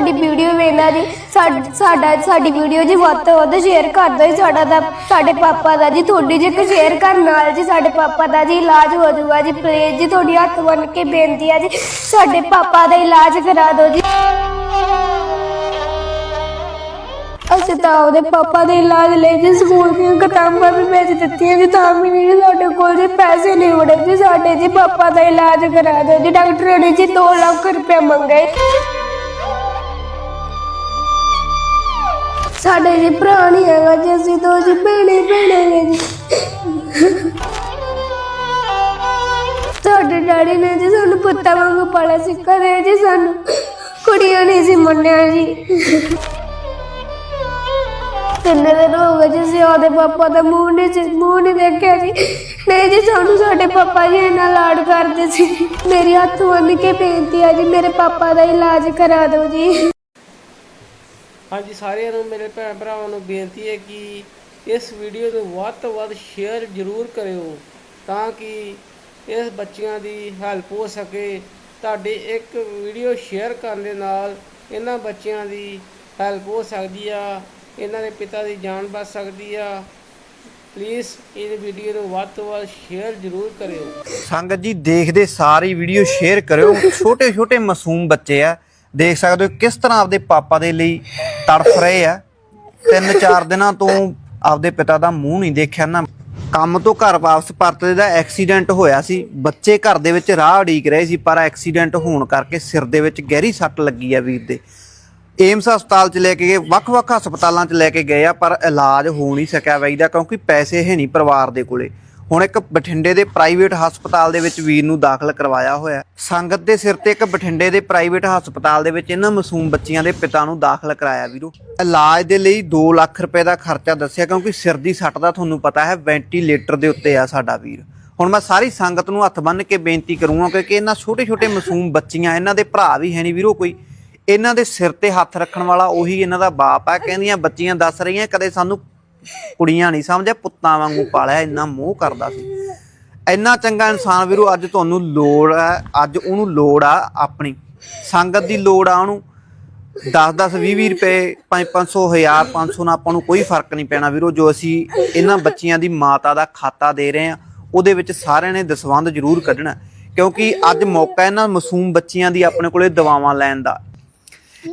ਸਾਡੀ ਵੀਡੀਓ ਵੇਖਦਾ ਜੀ। ਸਾਡ- ਸਾਡਾ, ਸਾਡੀ ਵੀਡੀਓ ਜੀ ਵੱਧ ਤੋਂ ਵੱਧ ਸ਼ੇਅਰ ਕਰ ਦਿਓ ਜੀ ਸਾਡਾ ਤਾਂ, ਸਾਡੇ ਪਾਪਾ ਦਾ ਜੀ, ਤੁਹਾਡੀ ਜੇ ਇੱਕ ਸ਼ੇਅਰ ਕਰਨ ਨਾਲ ਜੀ ਸਾਡੇ ਪਾਪਾ ਦਾ ਜੀ ਇਲਾਜ ਹੋ ਜਾਊਗਾ ਜੀ। ਪਲੀਜ਼ ਜੀ, ਤੁਹਾਡੀ ਹੱਥ ਬੰਨ ਕੇ ਬੇਨਤੀ ਹੈ ਜੀ, ਸਾਡੇ ਪਾਪਾ ਦਾ ਇਲਾਜ ਕਰਾ ਦਿਓ ਜੀ। ਅਸੀਂ ਤਾਂ ਉਹਦੇ ਪਾਪਾ ਦੇ ਇਲਾਜ ਲਈ ਜੀ ਸਕੂਲ ਦੀਆਂ ਕਿਤਾਬਾਂ ਵੀ ਭੇਜ ਦਿੱਤੀਆਂ ਜੀ, ਤਾਂ ਵੀ ਨਹੀਂ ਸਾਡੇ ਕੋਲ ਜੀ ਪੈਸੇ ਨਹੀਂ ਉੜੇ ਜੀ। ਸਾਡੇ ਜੀ ਪਾਪਾ ਦਾ ਇਲਾਜ ਕਰਾ ਦਿਓ ਜੀ। ਡਾਕਟਰ ਨੇ ਜੀ 2 ਲੱਖ ਰੁਪਏ ਮੰਗੇ ਸਾਡੇ ਜੀ ਭਰਾ ਨਹੀਂ ਹੈਗਾ ਜੀ ਅਸੀਂ ਦੋ ਜੀ ਭੈਣੇ ਭੈਣੇ ਨੇ ਜੀ। ਸਾਡੇ ਡੈਡੀ ਨੇ ਜੀ ਸਾਨੂੰ ਪੁੱਤਾਂ ਵਾਂਗੂ ਪਾਲਿਆ ਸੀ ਕਦੇ ਜੀ ਸਾਨੂੰ, ਕੁੜੀਆਂ ਨਹੀਂ ਸੀ ਮੰਨਿਆ ਜੀ। ਕਿੰਨੇ ਦਿਨ ਹੋ ਗਏ ਜੀ, ਅਸੀਂ ਉਹਦੇ ਪਾਪਾ ਦਾ ਮੂੰਹ ਨਹੀਂ ਸੀ, ਮੂੰਹ ਨਹੀਂ ਦੇਖਿਆ ਜੀ। ਨਹੀਂ ਜੀ, ਸਾਨੂੰ ਸਾਡੇ ਪਾਪਾ ਜੀ ਇੰਨਾ ਲਾਡ ਕਰਦੇ ਸੀ। ਮੇਰੀ ਹੱਥ ਬੰਨ ਕੇ ਬੇਨਤੀ ਆ ਜੀ, ਮੇਰੇ ਪਾਪਾ ਦਾ ਇਲਾਜ ਕਰਾ ਦਿਓ ਜੀ। ਹਾਂਜੀ, ਸਾਰਿਆਂ ਨੂੰ, ਮੇਰੇ ਭੈਣ ਭਰਾਵਾਂ ਨੂੰ ਬੇਨਤੀ ਹੈ ਕਿ ਇਸ ਵੀਡੀਓ ਨੂੰ ਵੱਧ ਤੋਂ ਵੱਧ ਸ਼ੇਅਰ ਜ਼ਰੂਰ ਕਰਿਓ ਤਾਂ ਕਿ ਇਸ ਬੱਚਿਆਂ ਦੀ ਹੈਲਪ ਹੋ ਸਕੇ। ਤੁਹਾਡੀ ਇੱਕ ਵੀਡੀਓ ਸ਼ੇਅਰ ਕਰਨ ਦੇ ਨਾਲ ਇਹਨਾਂ ਬੱਚਿਆਂ ਦੀ ਹੈਲਪ ਹੋ ਸਕਦੀ ਆ, ਇਹਨਾਂ ਦੇ ਪਿਤਾ ਦੀ ਜਾਨ ਬਚ ਸਕਦੀ ਆ। ਪਲੀਜ਼ ਇਹ ਵੀਡੀਓ ਨੂੰ ਵੱਧ ਤੋਂ ਵੱਧ ਸ਼ੇਅਰ ਜ਼ਰੂਰ ਕਰਿਓ। ਸੰਗਤ ਜੀ, ਦੇਖਦੇ ਸਾਰੀ ਵੀਡੀਓ ਸ਼ੇਅਰ ਕਰਿਓ। ਛੋਟੇ ਛੋਟੇ ਮਾਸੂਮ ਬੱਚੇ ਆ। ਦੇਖ ਸਕਦੇ ਹੋ ਕਿਸ ਤਰ੍ਹਾਂ ਆਪਦੇ ਪਾਪਾ ਦੇ ਲਈ ਤੜਫ ਰਹੇ ਆ। ਤਿੰਨ ਚਾਰ ਦਿਨਾਂ ਤੋਂ ਆਪਦੇ ਪਿਤਾ ਦਾ ਮੂੰਹ ਨਹੀਂ ਦੇਖਿਆ ਨਾ। ਕੰਮ ਤੋਂ ਘਰ ਵਾਪਸ ਪਰਤਦੇ ਦਾ ਐਕਸੀਡੈਂਟ ਹੋਇਆ ਸੀ। ਬੱਚੇ ਘਰ ਦੇ ਵਿੱਚ ਰਾਹ ਉਡੀਕ ਰਹੇ ਸੀ, ਪਰ ਐਕਸੀਡੈਂਟ ਹੋਣ ਕਰਕੇ ਸਿਰ ਦੇ ਵਿੱਚ ਗਹਿਰੀ ਸੱਟ ਲੱਗੀ ਆ ਵੀਰ ਦੇ। ਏਮਸ ਹਸਪਤਾਲ ਚ ਲੈ ਕੇ ਗਏ, ਵੱਖ-ਵੱਖ ਹਸਪਤਾਲਾਂ ਚ ਲੈ ਕੇ ਗਏ ਆ, ਪਰ ਇਲਾਜ ਹੋ ਨਹੀਂ ਸਕਿਆ ਬਾਈ ਦਾ, ਕਿਉਂਕਿ ਪੈਸੇ ਹੈ ਨਹੀਂ ਪਰਿਵਾਰ ਦੇ ਕੋਲੇ। ਹੁਣ ਇੱਕ ਬਠਿੰਡੇ ਦੇ ਪ੍ਰਾਈਵੇਟ ਹਸਪਤਾਲ ਦੇ ਵਿੱਚ ਵੀਰ ਨੂੰ ਦਾਖਲ ਕਰਵਾਇਆ ਹੋਇਆ ਸੰਗਤ ਦੇ ਸਿਰ ਤੇ ਇੱਕ ਬਠਿੰਡੇ ਦੇ ਪ੍ਰਾਈਵੇਟ ਹਸਪਤਾਲ ਦੇ ਵਿੱਚ ਇਹਨਾਂ ਮਾਸੂਮ ਬੱਚੀਆਂ ਦੇ ਪਿਤਾ ਨੂੰ ਦਾਖਲ ਕਰਾਇਆ ਵੀਰੋ। ਇਲਾਜ ਦੇ ਲਈ 2 ਲੱਖ ਰੁਪਏ ਦਾ ਖਰਚਾ ਦੱਸਿਆ ਕਿਉਂਕਿ ਸਿਰ ਦੀ ਸੱਟ ਦਾ ਤੁਹਾਨੂੰ ਪਤਾ ਹੈ, ਵੈਂਟੀਲੇਟਰ ਦੇ ਉੱਤੇ ਆ ਸਾਡਾ ਵੀਰ। ਹੁਣ ਮੈਂ ਸਾਰੀ ਸੰਗਤ ਨੂੰ ਹੱਥ ਬੰਨ੍ਹ ਕੇ ਬੇਨਤੀ ਕਰੂੰਗਾ ਕਿਉਂਕਿ ਇਹਨਾਂ ਛੋਟੇ-ਛੋਟੇ ਮਾਸੂਮ ਬੱਚੀਆਂ, ਇਹਨਾਂ ਦੇ ਭਰਾ ਵੀ ਹੈ ਨਹੀਂ ਵੀਰੋ ਕੋਈ। ਇਹਨਾਂ ਦੇ ਸਿਰ ਤੇ ਹੱਥ ਰੱਖਣ ਵਾਲਾ ਉਹੀ ਇਹਨਾਂ ਦਾ ਬਾਪ ਆ ਕਹਿੰਦੀਆਂ ਬੱਚੀਆਂ ਦੱਸ ਰਹੀਆਂ, ਕਦੇ ਸਾਨੂੰ ਕੁੜੀਆਂ ਨਹੀਂ ਸਮਝਿਆ ਪੁੱਤਾਂ ਵਾਂਗੂ ਪਾਲਿਆ, ਇੰਨਾ ਮੋਹ ਕਰਦਾ ਸੀ। ਇੰਨਾ ਚੰਗਾ ਇਨਸਾਨ ਵੀਰੋ, ਅੱਜ ਤੁਹਾਨੂੰ ਲੋੜ ਹੈ, ਅੱਜ ਉਹਨੂੰ ਲੋੜ ਆ ਆਪਣੀ। ਸੰਗਤ ਦੀ ਲੋੜ ਆ ਉਹਨੂੰ। 10 10 20 20 ਰੁਪਏ 5 500 1000 500 ਨਾਲ ਆਪਾਂ ਨੂੰ ਕੋਈ ਫ਼ਰਕ ਨਹੀਂ ਪੈਣਾ ਵੀਰੋ, ਜੋ ਅਸੀਂ ਇਹਨਾਂ ਬੱਚਿਆਂ ਦੀ ਮਾਤਾ ਦਾ ਖਾਤਾ ਦੇ ਰਹੇ ਆ ਉਹਦੇ ਵਿੱਚ ਸਾਰਿਆਂ ਨੇ ਦਸਵੰਧ ਜ਼ਰੂਰ ਕੱਢਣਾ ਕਿਉਂਕਿ ਅੱਜ ਮੌਕਾ ਇਹਨਾਂ ਮਾਸੂਮ ਬੱਚਿਆਂ ਦੀ ਆਪਣੇ ਕੋਲੇ ਦਵਾਵਾਂ ਲੈਣ ਦਾ।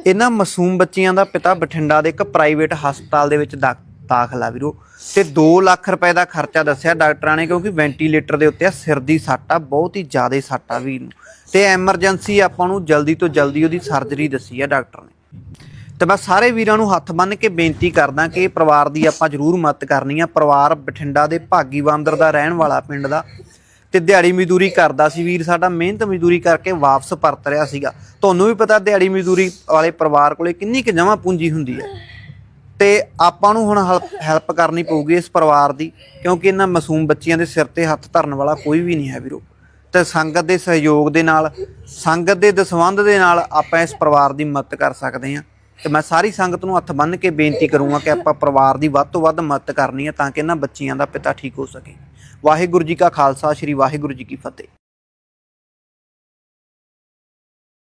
ਇਹਨਾਂ ਮਾਸੂਮ ਬੱਚਿਆਂ ਦਾ ਪਿਤਾ ਬਠਿੰਡਾ ਦੇ ਇੱਕ ਪ੍ਰਾਈਵੇਟ ਹਸਪਤਾਲ ਦੇ ਵਿੱਚ ਦਾ- ਦਾਖਲ ਵੀਰੋ। ਤੇ 2 ਲੱਖ ਰੁਪਏ ਦਾ ਖਰਚਾ ਦੱਸਿਆ ਡਾਕਟਰਾਂ ਨੇ, ਕਿਉਂਕਿ ਵੈਂਟੀਲੇਟਰ ਦੇ ਉੱਤੇ ਆ, ਸਿਰ ਦੀ ਸੱਟ ਆ, ਬਹੁਤ ਹੀ ਜ਼ਿਆਦਾ ਸੱਟ ਆ ਵੀਰ ਨੂੰ। ਤੇ ਐਮਰਜੈਂਸੀ ਆਪਾਂ ਨੂੰ ਜਲਦੀ ਤੋਂ ਜਲਦੀ ਉਹਦੀ ਸਰਜਰੀ ਦੱਸੀ ਆ ਡਾਕਟਰ ਨੇ। ਤੇ ਮੈਂ ਸਾਰੇ ਵੀਰਾਂ ਨੂੰ ਹੱਥ ਬੰਨ੍ਹ ਕੇ ਬੇਨਤੀ ਕਰਦਾ ਕਿ ਪਰਿਵਾਰ ਦੀ ਆਪਾਂ ਜ਼ਰੂਰ ਮਦਦ ਕਰਨੀ ਆ। ਪਰਿਵਾਰ ਬਠਿੰਡਾ ਦੇ ਭਾਗੀ ਬਾਂਦਰ ਦਾ ਰਹਿਣ ਵਾਲਾ ਪਿੰਡ ਦਾ। ਤੇ ਦਿਹਾੜੀ ਮਜ਼ਦੂਰੀ ਕਰਦਾ ਸੀ ਵੀਰ, ਸਾਡਾ ਮਿਹਨਤ ਮਜ਼ਦੂਰੀ ਕਰਕੇ ਵਾਪਸ ਪਰਤ ਰਿਹਾ ਸੀਗਾ। ਤੁਹਾਨੂੰ ਵੀ ਪਤਾ ਦਿਹਾੜੀ ਮਜ਼ਦੂਰੀ ਵਾਲੇ ਪਰਿਵਾਰ ਕੋਲੇ ਕਿੰਨੀ ਕੁ ਜਮਾ ਪੂੰਜੀ ਹੁੰਦੀ ਹੈ ਤੇ ਆਪਾਂ ਨੂੰ ਹੁਣ ਹੈਲਪ ਕਰਨੀ ਪਊਗੀ ਇਸ ਪਰਿਵਾਰ ਦੀ, ਕਿਉਂਕਿ ਇਹਨਾਂ ਮਾਸੂਮ ਬੱਚਿਆਂ ਦੇ ਸਿਰ ਤੇ ਹੱਥ ਧਰਨ ਵਾਲਾ ਕੋਈ ਵੀ ਨਹੀਂ ਹੈ ਵੀਰੋ। ਤੇ ਸੰਗਤ ਦੇ ਸਹਿਯੋਗ ਦੇ ਨਾਲ, ਸੰਗਤ ਦੇ ਦਸਵੰਧ ਦੇ ਨਾਲ ਆਪਾਂ ਇਸ ਪਰਿਵਾਰ ਦੀ ਮਦਦ ਕਰ ਸਕਦੇ ਹਾਂ। ਤੇ ਮੈਂ ਸਾਰੀ ਸੰਗਤ ਨੂੰ ਹੱਥ ਬੰਨ੍ਹ ਕੇ ਬੇਨਤੀ ਕਰੂੰਗਾ ਕਿ ਆਪਾਂ ਪਰਿਵਾਰ ਦੀ ਵੱਧ ਤੋਂ ਵੱਧ ਮਦਦ ਕਰਨੀ ਹੈ ਤਾਂ ਕਿ ਇਹਨਾਂ ਬੱਚਿਆਂ ਦਾ ਪਿਤਾ ਠੀਕ ਹੋ ਸਕੇ। ਵਾਹਿਗੁਰੂ ਜੀ ਕਾ ਖਾਲਸਾ, ਸ੍ਰੀ ਵਾਹਿਗੁਰੂ ਜੀ ਕੀ ਫਤਿਹ।